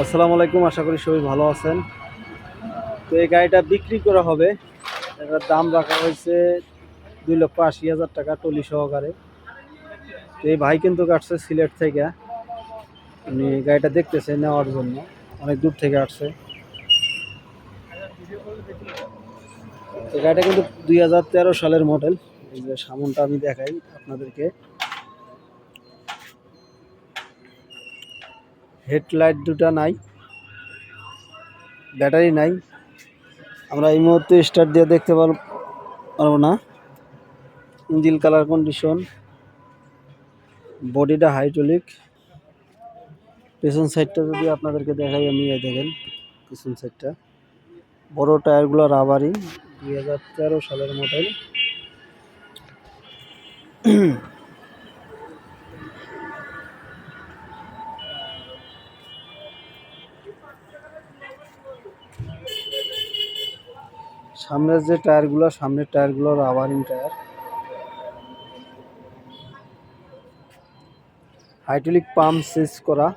আসসালামু আলাইকুম, আশা করি সবাই ভালো আছেন। তো এই গাড়িটা বিক্রি করা হবে। এটার দাম রাখা হয়েছে দুই লক্ষ আশি হাজার টাকা টলি সহকারে। তো এই ভাই কিন্তু কাটছে সিলেট থেকে। উনি গাড়িটা দেখতেছে নেওয়ার জন্য। অনেক দূর থেকে আসছে। তো গাড়িটা কিন্তু দুই হাজার তেরো সালের মডেল এই যে সামনটা আমি দেখাই আপনাদেরকে। হেডলাইট দুটা নাই, ব্যাটারি নাই। আমরা এই মুহূর্তে স্টার্ট দিয়ে দেখতে পার পারব না। ইঞ্জিল কালার কন্ডিশন বডিটা হাইড্রোলিক পেছন সাইডটা যদি আপনাদেরকে দেখাই, আমি দেখেন পেছন সাইডটা বড় টায়ারগুলো রাবারই, দুই সালের মডেল সামনের যে টায়ারগুলো, সামনের টায়ারগুলো রাবারিং টায়ার হাইড্রোলিক পাম্প সেচ করা।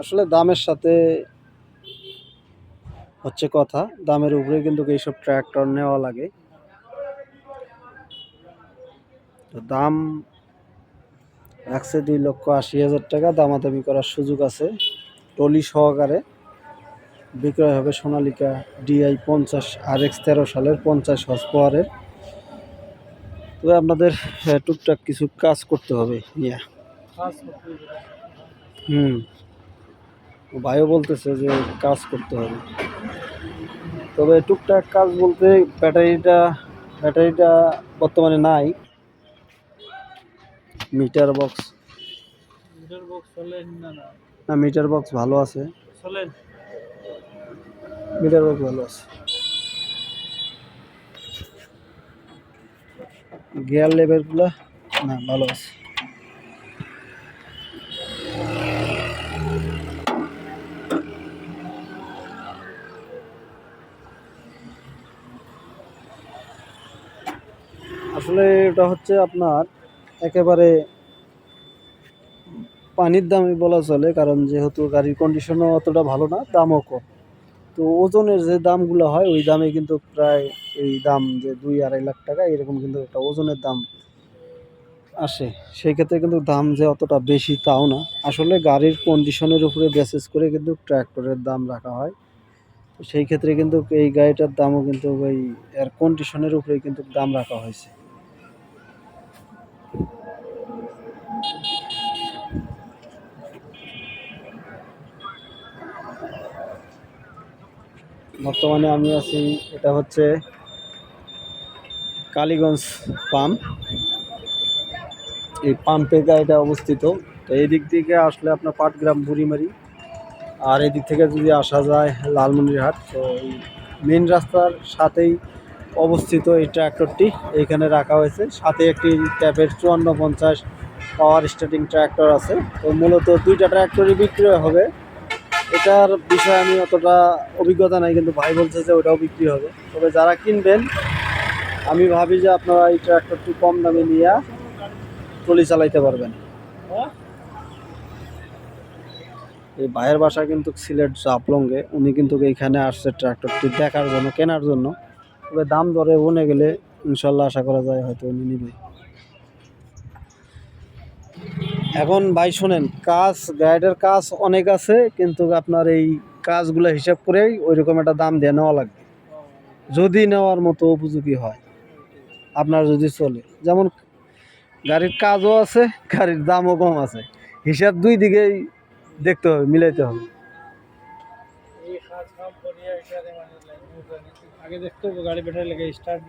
আসলে দামের সাথে হচ্ছে কথা। দামের উপরে কিন্তু এইসব ট্র্যাক্টর নেওয়া লাগে। তো দাম রাখছে দুই লক্ষ আশি হাজার টাকা। দামাদামি করার সুযোগ আছে। টলি সহকারে। বিক্রয় হবে সোনালিকা ডিআই পঞ্চাশ আর এক্স তেরো সালের পঞ্চাশ হর্স পাওয়ারের। তবে আপনাদের টুকটাক কিছু কাজ করতে হবে ইয়া। হুম। ভাইও বলতেছে যে কাজ করতে হবে। তবে টুকটাক কাজ বলতে ব্যাটারিটা ব্যাটারিটা বর্তমানে নাই। Meter box. মিটার বক্স না মিটার বক্স ভালো আছে। চলেন। মিটার বক্স ভালো আছে। গিয়ার লেভেলগুলো, না, ভালো আছে। আসলে এটা হচ্ছে আপনার একেবারে পানির দামই বলা চলে, কারণ যেহেতু গাড়ির কন্ডিশনও অতটা ভালো না, দামও কম। তো ওজনের যে দামগুলো হয়, ওই দামে কিন্তু প্রায় এই দাম যে দুই আড়াই লাখ টাকা, এরকম কিন্তু একটা ওজনের দাম আসে। সেই ক্ষেত্রে কিন্তু দাম যে অতটা বেশি তাও না। আসলে গাড়ির কন্ডিশনের উপরে বেসিস করে কিন্তু ট্র্যাক্টরের দাম রাখা হয়। সেই ক্ষেত্রে কিন্তু এই গাড়িটার দামও কিন্তু ওই এর কন্ডিশনের উপরেই কিন্তু দাম রাখা হয়েছে। বর্তমানে আমি আছি, এটা হচ্ছে কালীগঞ্জ পাম্প এই পাম্পে গাড়িটা অবস্থিত। তো এই দিক থেকে আসলে আপনার পাটগ্রাম, বুড়িমারি। আর এদিক থেকে যদি আসা যায় লালমনিরহাট, তো এই মেন রাস্তার সাথেই অবস্থিত এই ট্র্যাক্টরটি এইখানে রাখা হয়েছে। সাথে একটি ট্যাপের চুয়ান্ন পঞ্চাশ পাওয়ার স্টার্টিং ট্র্যাক্টর আছে। তো মূলত দুইটা ট্র্যাক্টরই বিক্রয় হবে। এটার বিষয়ে আমি অতটা অভিজ্ঞতা নাই, কিন্তু ভাই বলছে যে ওটাও বিক্রি হবে। তবে যারা কিনবেন, আমি ভাবি যে আপনারা এই ট্র্যাক্টরটি কম দামে নিয়ে ট্রলি চালাইতে পারবেন। এই ভাইয়ের বাসা কিন্তু সিলেট জাপলঙ্গে উনি কিন্তু এইখানে আসছে ট্র্যাক্টরটি দেখার জন্য, কেনার জন্য। তবে দাম দরে উনে গেলে ইনশাল্লাহ আশা করা যায় হয়তো উনি নিবে। এখন ভাই শোনেন, কাজ গাইডের কাজ অনেক আছে, কিন্তু আপনার এই কাজগুলো হিসাব করেই ওইরকম একটা দাম দিয়ে নেওয়া লাগবে। যদি নেওয়ার মতো উপযোগী হয়, আপনার যদি চলে। যেমন গাড়ির কাজও আছে, গাড়ির দামও কম আছে। হিসাব দুই দিকেই দেখতে হবে, মিলাইতে হবে। আগে দেখতে হবে, গাড়ি লাগে স্টার্ট